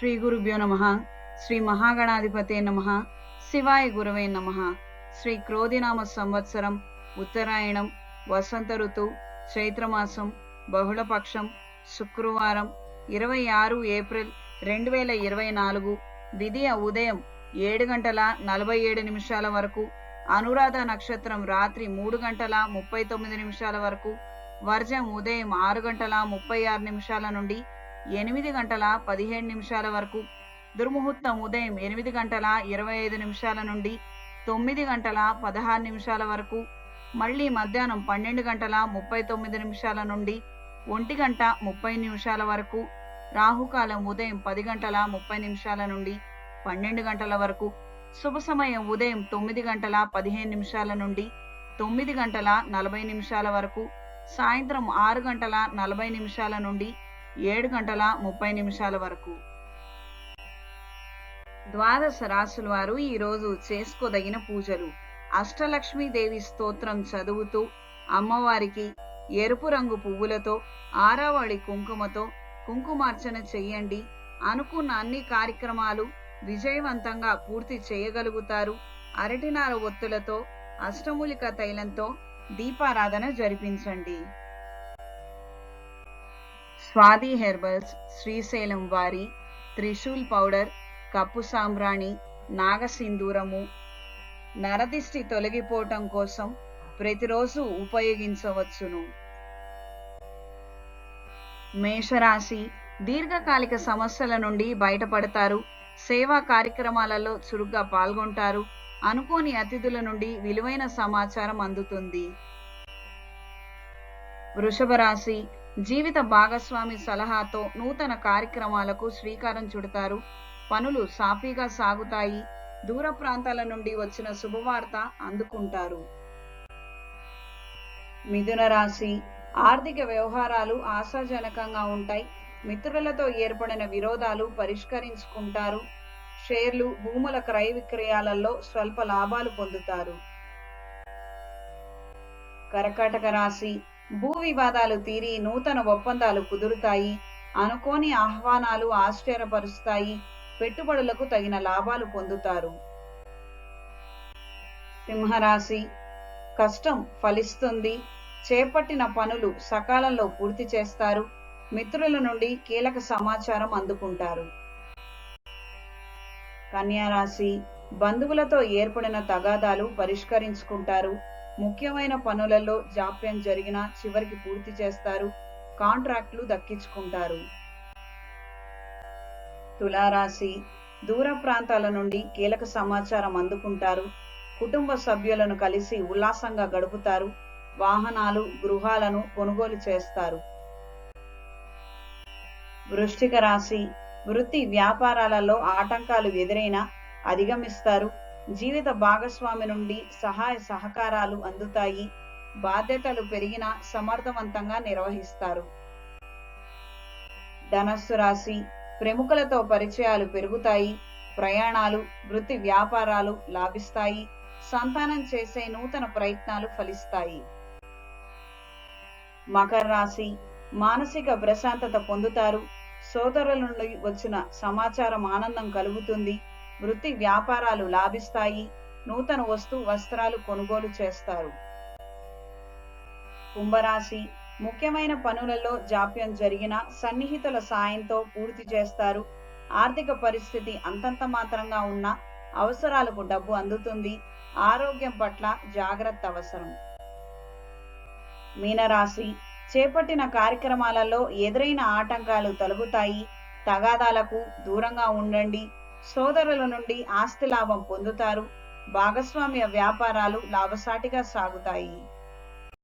శ్రీ గురుభ్యో నమ. శ్రీ మహాగణాధిపతే నమ. శివాయ గురవే నమ. శ్రీ క్రోధినామ సంవత్సరం ఉత్తరాయణం వసంత ఋతువు చైత్రమాసం బహుళపక్షం శుక్రవారం ఇరవై ఆరు ఏప్రిల్ రెండు వేల ఇరవై నాలుగు విధియ ఉదయం ఏడు గంటల నలభై ఏడు నిమిషాల వరకు అనురాధ నక్షత్రం రాత్రి మూడు గంటల ముప్పై తొమ్మిది నిమిషాల వరకు వర్జం ఉదయం ఆరు గంటల ముప్పై ఆరు నిమిషాల నుండి ఎనిమిది గంటల పదిహేడు నిమిషాల వరకు. దుర్ముహూర్తం ఉదయం ఎనిమిది గంటల ఇరవై ఐదు నిమిషాల నుండి తొమ్మిది గంటల పదహారు నిమిషాల వరకు. మళ్ళీ మధ్యాహ్నం పన్నెండు గంటల ముప్పై తొమ్మిది నిమిషాల నుండి ఒంటి గంట ముప్పై నిమిషాల వరకు. రాహుకాలం ఉదయం పది గంటల ముప్పై నిమిషాల నుండి పన్నెండు గంటల వరకు. శుభ సమయం ఉదయం తొమ్మిది గంటల పదిహేను నిమిషాల నుండి తొమ్మిది గంటల నలభై నిమిషాల వరకు. సాయంత్రం ఆరు గంటల నలభై నిమిషాల నుండి ఏడు గంటల ముప్పై నిమిషాల వరకు. ద్వాదశ రాసుల వారు ఈరోజు చేసుకోదగిన పూజలు. అష్టలక్ష్మీదేవి స్తోత్రం చదువుతూ అమ్మవారికి ఎరుపు రంగు పువ్వులతో ఆరావళి కుంకుమతో కుంకుమార్చన చెయ్యండి అనుకున్న అన్ని కార్యక్రమాలు విజయవంతంగా పూర్తి చేయగలుగుతారు. అరటినార ఒత్తులతో అష్టమూలిక తైలంతో దీపారాధన జరిపించండి. స్వాతి హెర్బల్స్ శ్రీశైలం వారి త్రిశూల్ పౌడర్ కప్పు సాంబ్రాణి నాగసింధూరము నరదిష్టి తొలగిపోవటం కోసం ప్రతిరోజు ఉపయోగించవచ్చును. మేషరాశి దీర్ఘకాలిక సమస్యల నుండి బయటపడతారు. సేవా కార్యక్రమాలలో చురుగ్గా పాల్గొంటారు. అనుకోని అతిథుల నుండి విలువైన సమాచారం అందుతుంది. వృషభ రాశి జీవిత భాగస్వామి సలహాతో నూతన కార్యక్రమాలకు శ్రీకారం చుడతారు. పనులు సాఫీగా సాగుతాయి. దూర ప్రాంతాల నుండి వచ్చిన శుభవార్త అందుకుంటారు. మిథున రాశి. ఆర్థిక వ్యవహారాలు ఆశాజనకంగా ఉంటాయి. మిత్రులతో ఏర్పడిన విరోధాలు పరిష్కరించుకుంటారు. షేర్లు భూముల క్రయ విక్రయాలలో స్వల్ప లాభాలు పొందుతారు. కర్కాటక రాశి. భూ వివాదాలు తీరి నూతన ఒప్పందాలు కుదురుతాయి. అనుకోని ఆహ్వానాలు ఆశ్చర్యపరుస్తాయి. పెట్టుబడులకు తగిన లాభాలు పొందుతారు. సింహరాశి. కష్టం ఫలిస్తుంది. చేపట్టిన పనులు సకాలంలో పూర్తి చేస్తారు. మిత్రుల నుండి కీలక సమాచారం అందుకుంటారు. కన్యారాశి. బంధువులతో ఏర్పడిన తగాదాలు పరిష్కరించుకుంటారు. ముఖ్యమైన పనులలో జాప్యం జరిగినా చివరికి పూర్తి చేస్తారు. కాంట్రాక్ట్లు దక్కించుకుంటారు. తులారాశి దూర ప్రాంతాల నుండి కీలక సమాచారం అందుకుంటారు. కుటుంబ సభ్యులను కలిసి ఉల్లాసంగా గడుపుతారు. వాహనాలు గృహాలను కొనుగోలు చేస్తారు. వృష్టిక రాశి వృత్తి వ్యాపారాలలో ఆటంకాలు ఎదురైనా అధిగమిస్తారు. జీవిత భాగస్వామి నుండి సహాయ సహకారాలు అందుతాయి. బాధ్యతలు పెరిగినా సమర్థవంతంగా నిర్వహిస్తారు. ధనస్సు రాశి ప్రముఖులతో పరిచయాలు పెరుగుతాయి. ప్రయాణాలు వృత్తి వ్యాపారాలు లాభిస్తాయి. సంతానం చేసే నూతన ప్రయత్నాలు ఫలిస్తాయి. మకర రాశి మానసిక ప్రశాంతత పొందుతారు. సోదరుల నుండి వచ్చిన సమాచారం ఆనందం కలుగుతుంది. వృత్తి వ్యాపారాలు లాభిస్తాయి. నూతన వస్తు వస్త్రాలు కొనుగోలు చేస్తారు. కుంభరాశి. ముఖ్యమైన పనులలో జాప్యం జరిగిన సన్నిహితుల సాయంతో పూర్తి చేస్తారు. ఆర్థిక పరిస్థితి అంతంత మాత్రంగా ఉన్న అవసరాలకు డబ్బు అందుతుంది. ఆరోగ్యం పట్ల జాగ్రత్త అవసరం. మీనరాశి. చేపట్టిన కార్యక్రమాలలో ఎదురైన ఆటంకాలు తొలగుతాయి. తగాదాలకు దూరంగా ఉండండి. సోదరుల నుండి ఆస్తి లాభం పొందుతారు. భాగస్వామ్య వ్యాపారాలు లాభసాటిగా సాగుతాయి.